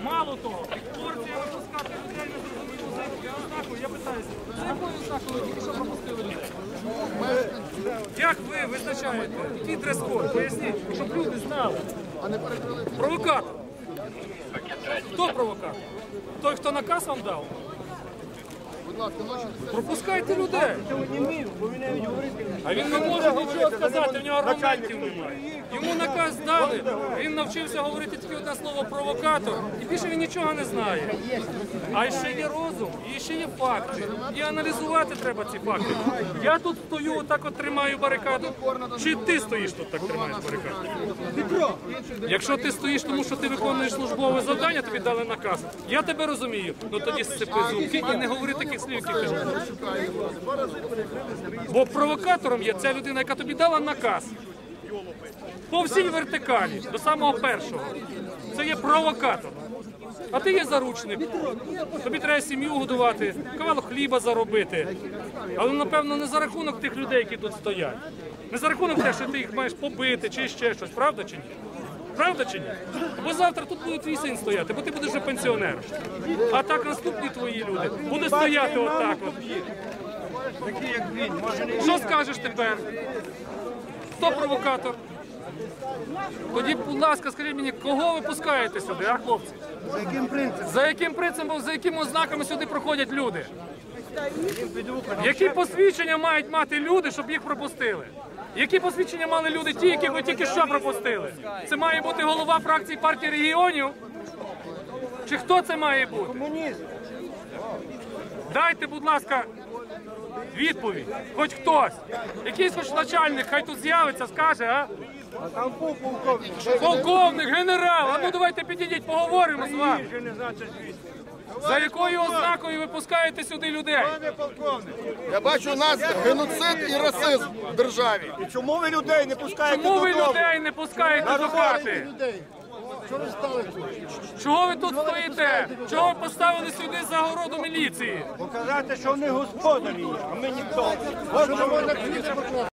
Мало того, порція випускати людей не зрозуміло за якою ознакою. Я питаюся, за якою ознакою ви тільки що пропустили людей? Як ви визначаєте? Який дрес-код? Поясніть, щоб люди знали. Провокатор. Хто провокатор? Той, хто наказ вам дав? Пропускайте людей. А він не може нічого сказати, в нього аргументів немає. Йому наказ дали, він навчився говорити тільки одне слово провокатор, і більше він нічого не знає. А ще є розум, і ще є факти. І аналізувати треба ці факти. Я тут стою, отак от тримаю барикаду. Чи ти стоїш тут так тримаєш барикаду? Якщо ти стоїш, тому що ти виконуєш службове завдання, тобі дали наказ. Я тебе розумію. Ну тоді сцепи зубки і не говори таких слів, які ти. Бо провокатором є ця людина, яка тобі дала наказ. По всій вертикалі, до самого першого. Це є провокатор. А ти є заручник. Тобі треба сім'ю годувати, кавалок хліба заробити. Але, напевно, не за рахунок тих людей, які тут стоять. Не за рахунок того, що ти їх маєш побити чи ще щось, правда чи ні? Правда чи ні? Бо завтра тут буде твій син стояти, бо ти будеш вже пенсіонером. А так наступні твої люди будуть стояти отак от. Що скажеш тепер? Хто провокатор? Тоді, будь ласка, скажіть мені, кого ви пускаєте сюди, а хлопці? За яким принципом? За яким принципом, за якими ознаками сюди проходять люди? Які посвідчення мають мати люди, щоб їх пропустили? Які посвідчення мали люди, ті, яких ви тільки що пропустили? Це має бути голова фракції партії регіонів? Чи хто це має бути? Комунізм. Дайте, будь ласка, відповідь. Хоч хтось. Якийсь хоч начальник, хай тут з'явиться, скаже, а? А там був полковник. Полковник, генерал, а ну давайте підійдіть, поговоримо з вами. За якою ознакою ви пускаєте сюди людей? Пане полковник. Я бачу у нас геноцид і расизм в державі. І чому ви людей не пускаєте Чому ви людей не пускаєте до хати? Що ви стали тут? Чого ви тут стоїте? Чого ви поставили сюди загороду міліції? Показати, що вони господарі, а ми ніхто. От що ви